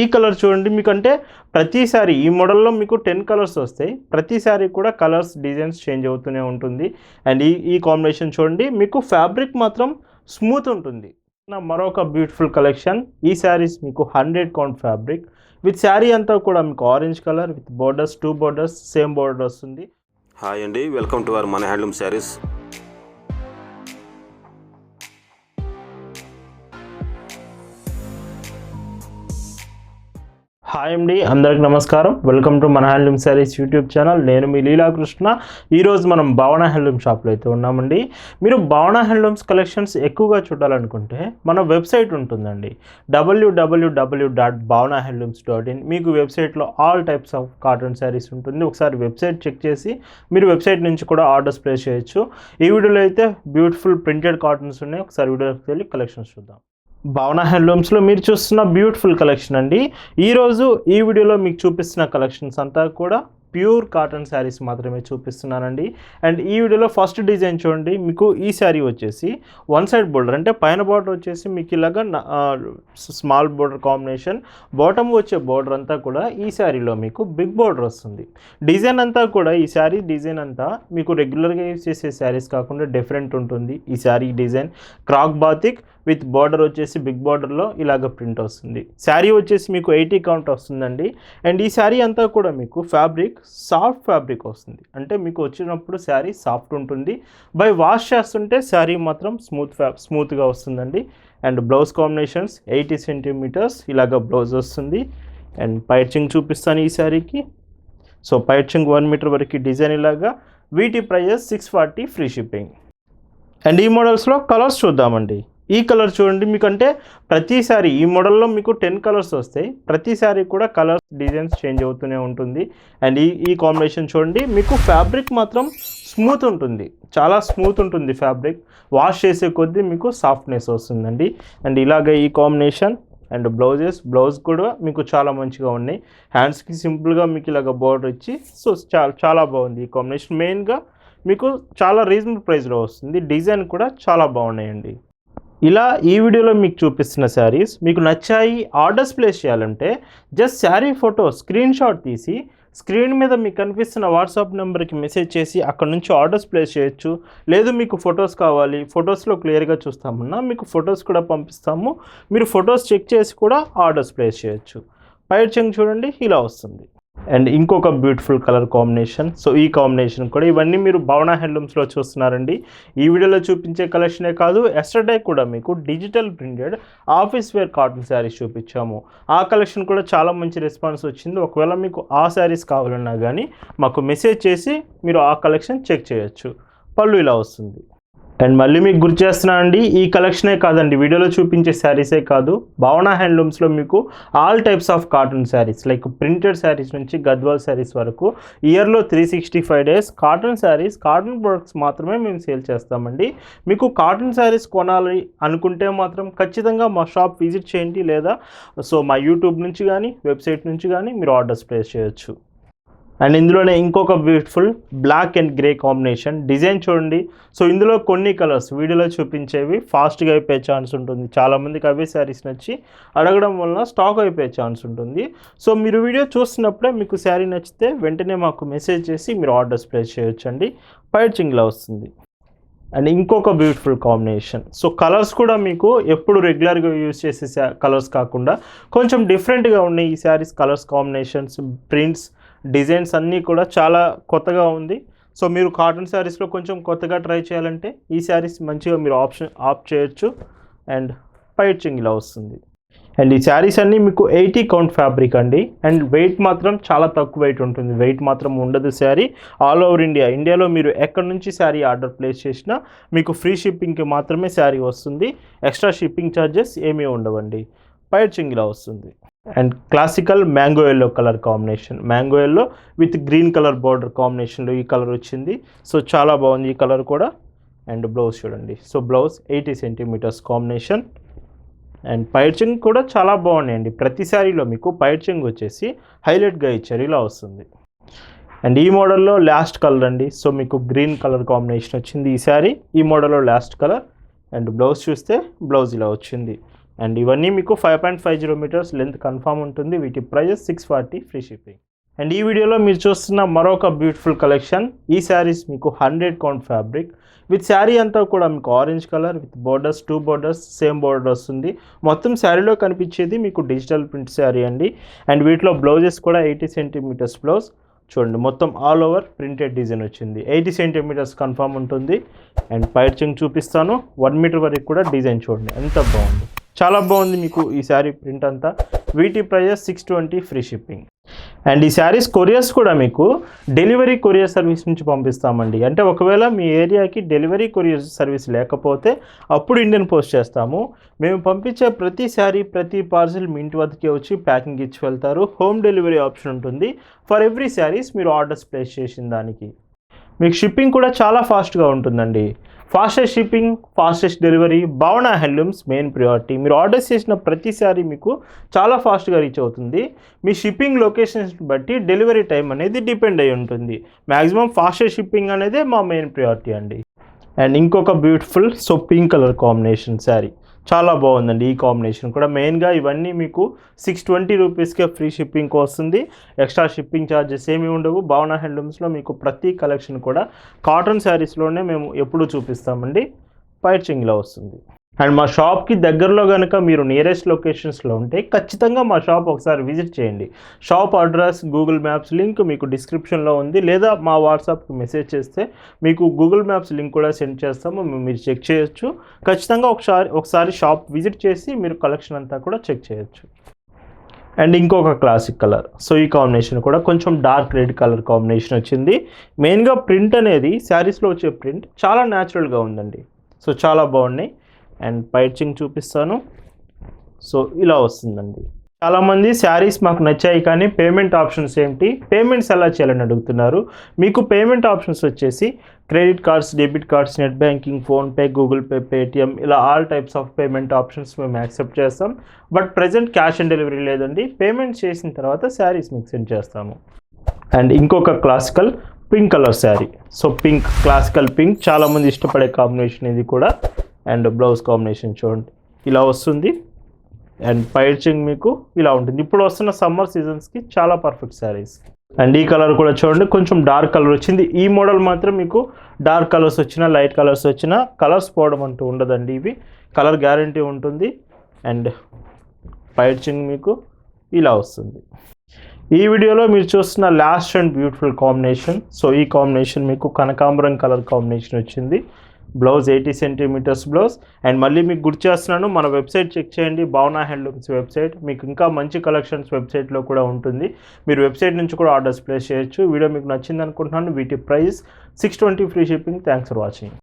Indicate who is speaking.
Speaker 1: ఈ కలర్ చూడండి మీకు అంటే ప్రతిసారి ఈ మోడల్లో మీకు టెన్ కలర్స్ వస్తాయి. ప్రతిసారి కూడా కలర్స్ డిజైన్స్ చేంజ్ అవుతూనే ఉంటుంది. అండ్ ఈ ఈ కాంబినేషన్ చూడండి మీకు ఫ్యాబ్రిక్ మాత్రం స్మూత్ ఉంటుంది. నా మరొక బ్యూటిఫుల్ కలెక్షన్ ఈ శారీస్ మీకు hundred count fabric. With sari అంతా కూడా మీకు orange colour with borders two borders same border వస్తుంది.
Speaker 2: హాయ్ అండి వెల్కమ్ టు అవర్ మన హ్యాండ్లూమ్ శారీస్
Speaker 1: హాయ్ అండి అందరికి నమస్కారం. వెల్కమ్ టు మన హ్యాండ్లూమ్ శారీస్ యూట్యూబ్ ఛానల్. నేను మీ లీలాకృష్ణ. ఈరోజు మనం భవన హ్యాండ్లూమ్ షాప్లో అయితే ఉన్నామండి. మీరు భవన హ్యాండ్లూమ్స్ కలెక్షన్స్ ఎక్కువగా చూడాలనుకుంటే మన వెబ్సైట్ ఉంటుందండి. W W W dot Bhavana handlooms dot in మీకు వెబ్సైట్లో all types of cotton saris ఉంటుంది. ఒకసారి వెబ్సైట్ చెక్ చేసి మీరు వెబ్సైట్ నుంచి కూడా ఆర్డర్స్ ప్లేస్ చేయొచ్చు. ఈ వీడియోలో అయితే బ్యూటిఫుల్ ప్రింటెడ్ కాటన్స్ ఉన్నాయి. ఒకసారి వీడియోకి వెళ్ళి కలెక్షన్స్ చూద్దాం. భావన హ్యాండ్లూమ్స్లో మీరు చూస్తున్న బ్యూటిఫుల్ కలెక్షన్ అండి. ఈరోజు ఈ వీడియోలో మీకు చూపిస్తున్న కలెక్షన్స్ అంతా కూడా ప్యూర్ కాటన్ శారీస్ మాత్రమే చూపిస్తున్నానండి. అండ్ ఈ వీడియోలో ఫస్ట్ డిజైన్ చూడండి. మీకు ఈ శారీ వచ్చేసి వన్ సైడ్ బోర్డర్ అంటే పైన బోర్డర్ వచ్చేసి మీకు ఇలాగా స్మాల్ బోర్డర్ కాంబినేషన్. బాటమ్ వచ్చే బోర్డర్ అంతా కూడా ఈ శారీలో మీకు బిగ్ బోర్డర్ వస్తుంది. డిజైన్ అంతా కూడా ఈ శారీ డిజైన్ అంతా మీకు రెగ్యులర్గా యూస్ చేసే శారీస్ కాకుండా డిఫరెంట్ ఉంటుంది ఈ sari design. Crack batik with border వచ్చేసి బిగ్ బార్డర్లో ఇలాగ ప్రింట్ వస్తుంది. శారీ వచ్చేసి మీకు ఎయిటీ కౌంట్ వస్తుందండి. అండ్ ఈ శారీ అంతా కూడా మీకు ఫ్యాబ్రిక్ సాఫ్ట్ ఫ్యాబ్రిక్ వస్తుంది. అంటే మీకు వచ్చినప్పుడు శారీ సాఫ్ట్ ఉంటుంది. బై వాష్ చేస్తుంటే శారీ మాత్రం స్మూత్ ఫ్యా స్మూత్గా వస్తుందండి. And blouse combinations eighty centimetres ఇలాగ బ్లౌజ్ వస్తుంది. అండ్ పైచింగ్ చూపిస్తాను ఈ శారీకి. సో పైచింగ్ వన్ మీటర్ వరకు డిజైన్ ఇలాగా. వీటి prices six forty free shipping. And ఈ మోడల్స్లో కలర్స్ చూద్దామండి. ఈ కలర్ చూడండి మీకు అంటే ప్రతిసారి ఈ మోడల్లో మీకు టెన్ కలర్స్ వస్తాయి. ప్రతిసారి కూడా కలర్స్ డిజైన్స్ చేంజ్ అవుతూనే ఉంటుంది. అండ్ ఈ ఈ కాంబినేషన్ చూడండి మీకు ఫ్యాబ్రిక్ మాత్రం స్మూత్ ఉంటుంది. చాలా స్మూత్ ఉంటుంది ఫ్యాబ్రిక్. వాష్ చేసే కొద్దీ మీకు సాఫ్ట్నెస్ వస్తుందండి. అండ్ ఇలాగే ఈ కాంబినేషన్ అండ్ బ్లౌజెస్ బ్లౌజ్ కూడా మీకు చాలా మంచిగా ఉన్నాయి. హ్యాండ్స్కి సింపుల్గా మీకు ఇలాగ బోర్డర్ ఇచ్చి సో చాలా చాలా బాగుంది ఈ కాంబినేషన్. మెయిన్గా మీకు చాలా రీజనబుల్ ప్రైస్లో వస్తుంది. డిజైన్ కూడా చాలా బాగున్నాయండి. ఇలా ఈ వీడియోలో మీకు చూపిస్తున్న శారీస్ మీకు నచ్చాయి ఆర్డర్స్ ప్లేస్ చేయాలంటే just sari photo screenshot తీసి స్క్రీన్ మీద మీకు కనిపిస్తున్న వాట్సాప్ నెంబర్కి మెసేజ్ చేసి అక్కడ నుంచి ఆర్డర్స్ ప్లేస్ చేయొచ్చు. లేదు మీకు ఫొటోస్ కావాలి ఫొటోస్లో క్లియర్గా చూస్తామన్నా మీకు ఫొటోస్ కూడా పంపిస్తాము. మీరు ఫొటోస్ చెక్ చేసి కూడా ఆర్డర్స్ ప్లేస్ చేయొచ్చు. పైర్ చెంగ్ చూడండి ఇలా వస్తుంది. అండ్ ఇంకొక బ్యూటిఫుల్ కలర్ కాంబినేషన్. సో ఈ కాంబినేషన్ కూడా ఇవన్నీ మీరు భవన హ్యాండ్లూమ్స్లో చూస్తున్నారండి. ఈ వీడియోలో చూపించే కలెక్షనే కాదు ఎస్టర్డే కూడా మీకు digital printed office wear cotton saris చూపించాము. ఆ కలెక్షన్ కూడా చాలా మంచి రెస్పాన్స్ వచ్చింది. ఒకవేళ మీకు ఆ శారీస్ కావాలన్నా కానీ మాకు మెసేజ్ చేసి మీరు ఆ కలెక్షన్ చెక్ చేయొచ్చు. పళ్ళు ఇలా వస్తుంది. అండ్ మళ్ళీ మీకు గుర్తు చేస్తున్నా అండి ఈ కలెక్షనే కాదండి వీడియోలో చూపించే శారీసే కాదు. భావన హ్యాండ్లూమ్స్లో మీకు all types of cotton saris like printed saris నుంచి గద్వాల్ శారీస్ వరకు ఇయర్లో three sixty five days cotton saris cotton products మాత్రమే మేము సేల్ చేస్తామండి. మీకు కాటన్ శారీస్ కొనాలి అనుకుంటే మాత్రం ఖచ్చితంగా మా షాప్ విజిట్ చేయండి లేదా సో మా యూట్యూబ్ నుంచి కానీ వెబ్సైట్ నుంచి కానీ మీరు ఆర్డర్స్ ప్లేస్ చేయొచ్చు. అండ్ ఇందులోనే ఇంకొక beautiful black and grey combination design చూడండి. సో ఇందులో కొన్ని కలర్స్ వీడియోలో చూపించేవి ఫాస్ట్గా అయిపోయే ఛాన్స్ ఉంటుంది. చాలామందికి అవే శారీస్ నచ్చి అడగడం వలన స్టాక్ అయిపోయే ఛాన్స్ ఉంటుంది. సో మీరు వీడియో చూస్తున్నప్పుడే మీకు శారీ నచ్చితే వెంటనే మాకు మెసేజ్ చేసి మీరు ఆర్డర్స్ ప్లేస్ చేయొచ్చండి. పైచింగ్లా వస్తుంది. అండ్ ఇంకొక బ్యూటిఫుల్ కాంబినేషన్ సో కలర్స్ కూడా మీకు ఎప్పుడు రెగ్యులర్గా యూజ్ చేసే కలర్స్ కాకుండా కొంచెం డిఫరెంట్గా ఉన్నాయి ఈ saris colours combinations prints designs అన్నీ కూడా చాలా కొత్తగా ఉంది. సో మీరు కాటన్ శారీస్లో కొంచెం కొత్తగా ట్రై చేయాలంటే ఈ శారీస్ మంచిగా మీరు ఆప్షన్ ఆప్ చేయొచ్చు. అండ్ పైచింగ్ ఇలా వస్తుంది. అండ్ ఈ శారీస్ అన్నీ మీకు ఎయిటీ కౌంట్ ఫ్యాబ్రిక్ అండి. అండ్ వెయిట్ మాత్రం చాలా తక్కువ వెయిట్ ఉంటుంది. వెయిట్ మాత్రం ఉండదు శారీ. All over India. ఇండియాలో మీరు ఎక్కడి నుంచి శారీ ఆర్డర్ ప్లేస్ చేసినా మీకు ఫ్రీ షిప్పింగ్కి మాత్రమే శారీ వస్తుంది. ఎక్స్ట్రా షిప్పింగ్ ఛార్జెస్ ఏమీ ఉండవండి. పైచింగ్ ఇలా వస్తుంది. And classical mango yellow colour combination. Mango yellow with green colour border కాంబినేషన్లో ఈ కలర్ వచ్చింది. సో చాలా బాగుంది ఈ కలర్ కూడా. అండ్ బ్లౌజ్ చూడండి. So blouse eighty centimetres combination. And పైర్చింగ్ కూడా చాలా బాగున్నాయండి. ప్రతి శారీలో మీకు పైర్చింగ్ వచ్చేసి హైలైట్గా ఇచ్చారు ఇలా వస్తుంది. అండ్ ఈ మోడల్లో లాస్ట్ కలర్ అండి. సో మీకు గ్రీన్ కలర్ కాంబినేషన్ వచ్చింది ఈ శారీ. ఈ మోడల్లో లాస్ట్ కలర్. అండ్ బ్లౌజ్ చూస్తే బ్లౌజ్ ఇలా వచ్చింది. అండ్ ఇవన్నీ మీకు five point five zero metres length confirm ఉంటుంది. వీటి prices six forty free shipping and ఈ వీడియోలో మీరు చూస్తున్న మరొక బ్యూటిఫుల్ కలెక్షన్ ఈ శారీస్ మీకు hundred count fabric with sari అంతా కూడా మీకు orange colour with borders two borders same border వస్తుంది. మొత్తం శారీలో కనిపించేది మీకు డిజిటల్ ప్రింట్ శారీ అండి. అండ్ వీటిలో బ్లౌజెస్ కూడా ఎయిటీ సెంటీమీటర్స్ బ్లౌజ్ చూడండి మొత్తం ఆల్ ఓవర్ ప్రింటెడ్ డిజైన్ వచ్చింది. ఎయిటీ సెంటీమీటర్స్ కన్ఫామ్ ఉంటుంది. అండ్ పైర్చింగ్ చూపిస్తాను. వన్ మీటర్ వరకు కూడా డిజైన్ చూడండి. ఎంత బాగుంది. చాలా బాగుంది మీకు ఈ శారీ ప్రింట్ అంతా. వీటి prices six twenty free shipping and ఈ శారీస్ కొరియర్స్ కూడా మీకు డెలివరీ కొరియర్ సర్వీస్ నుంచి పంపిస్తామండి. అంటే ఒకవేళ మీ ఏరియాకి డెలివరీ కొరియర్ సర్వీస్ లేకపోతే అప్పుడు ఇండియన్ పోస్ట్ చేస్తాము. మేము పంపించే ప్రతి శారీ ప్రతి పార్సిల్ మీ ఇంటి వద్దకే వచ్చి ప్యాకింగ్ ఇచ్చి వెళ్తారు. హోమ్ డెలివరీ ఆప్షన్ ఉంటుంది. ఫర్ ఎవ్రీ శారీస్ మీరు ఆర్డర్స్ ప్లేస్ చేసిన దానికి. మీకు షిప్పింగ్ కూడా చాలా ఫాస్ట్గా ఉంటుందండి. Fastest shipping fastest delivery Bhavana handlooms main priority మీరు ఆర్డర్స్ చేసిన ప్రతిసారి మీకు చాలా ఫాస్ట్గా రీచ్ అవుతుంది. మీ షిప్పింగ్ లొకేషన్స్ బట్టి డెలివరీ టైం అనేది డిపెండ్ అయి ఉంటుంది. మ్యాక్సిమం ఫాస్టెస్ట్ షిప్పింగ్ అనేది మా మెయిన్ ప్రియారిటీ అండి. అండ్ ఇంకొక beautiful so pink colour combination sari చాలా బాగుందండి ఈ కాంబినేషన్ కూడా. మెయిన్గా ఇవన్నీ మీకు సిక్స్ ట్వంటీ రూపీస్కే ఫ్రీ షిప్పింగ్కి వస్తుంది. ఎక్స్ట్రా షిప్పింగ్ ఛార్జెస్ ఏమీ ఉండవు. భావన హ్యాండ్లూమ్స్లో మీకు ప్రతి కలెక్షన్ కూడా కాటన్ శారీస్లోనే మేము ఎప్పుడూ చూపిస్తామండి. పైర్చింగ్లో వస్తుంది. అండ్ మా షాప్కి దగ్గరలో కనుక మీరు నియరెస్ట్ లొకేషన్స్లో ఉంటే ఖచ్చితంగా మా షాప్ ఒకసారి విజిట్ చేయండి. Shop address Google maps link మీకు డిస్క్రిప్షన్లో ఉంది. లేదా మా వాట్సాప్కి మెసేజ్ చేస్తే మీకు గూగుల్ మ్యాప్స్ లింక్ కూడా సెండ్ చేస్తాము. మీరు చెక్ చేయొచ్చు. ఖచ్చితంగా ఒకసారి ఒకసారి షాప్ విజిట్ చేసి మీరు కలెక్షన్ అంతా కూడా చెక్ చేయొచ్చు. అండ్ ఇంకొక క్లాసిక్ కలర్ సో ఈ కాంబినేషన్ కూడా కొంచెం డార్క్ రెడ్ కలర్ కాంబినేషన్ వచ్చింది. మెయిన్గా ప్రింట్ అనేది శారీస్లో వచ్చే ప్రింట్ చాలా న్యాచురల్గా ఉందండి. సో చాలా బాగున్నాయి. అండ్ పైచింగ్ చూపిస్తాను. సో ఇలా వస్తుందండి. చాలామంది శారీస్ మాకు నచ్చాయి కానీ పేమెంట్ ఆప్షన్స్ ఏంటి? పేమెంట్స్ ఎలా చేయాలని అడుగుతున్నారు. మీకు పేమెంట్ ఆప్షన్స్ వచ్చేసి credit cards debit cards net banking PhonePe Google Pay Paytm ఇలా all types of payment options మేము యాక్సెప్ట్ చేస్తాం. But present cash on delivery లేదండి. పేమెంట్ చేసిన తర్వాత శారీస్ మీకు సెండ్ చేస్తాము. అండ్ ఇంకొక classical pink colour sari. So pink classical pink. చాలామంది ఇష్టపడే కాంబినేషన్ ఇది కూడా. అండ్ బ్లౌజ్ కాంబినేషన్ చూడండి. ఇలా వస్తుంది. అండ్ పైర్చింగ్ మీకు ఇలా ఉంటుంది. ఇప్పుడు వస్తున్న సమ్మర్ సీజన్స్కి చాలా పర్ఫెక్ట్ శారీస్. అండ్ ఈ కలర్ కూడా చూడండి. కొంచెం డార్క్ కలర్ వచ్చింది. ఈ మోడల్ మాత్రం మీకు డార్క్ కలర్స్ వచ్చినా లైట్ కలర్స్ వచ్చినా కలర్స్ పోవడం అంటూ ఉండదండి ఇవి. కలర్ గ్యారంటీ ఉంటుంది. అండ్ పైర్చింగ్ మీకు ఇలా వస్తుంది. ఈ వీడియోలో మీరు చూస్తున్న last and beautiful combination. So ఈ కాంబినేషన్ మీకు కనకాంబరం కలర్ కాంబినేషన్ వచ్చింది. Blouse eighty centimetres blouse. And మళ్ళీ మీకు గుర్తు చేస్తున్నాను మన వెబ్సైట్ చెక్ చేయండి భావనా హ్యాండ్లూమ్స్ వెబ్సైట్. మీకు ఇంకా మంచి కలెక్షన్స్ వెబ్సైట్లో కూడా ఉంటుంది. మీరు వెబ్సైట్ నుంచి కూడా ఆర్డర్స్ ప్లేస్ చేయొచ్చు. వీడియో మీకు నచ్చింది అనుకుంటున్నాను వీటి price six twenty free shipping. Thanks for watching.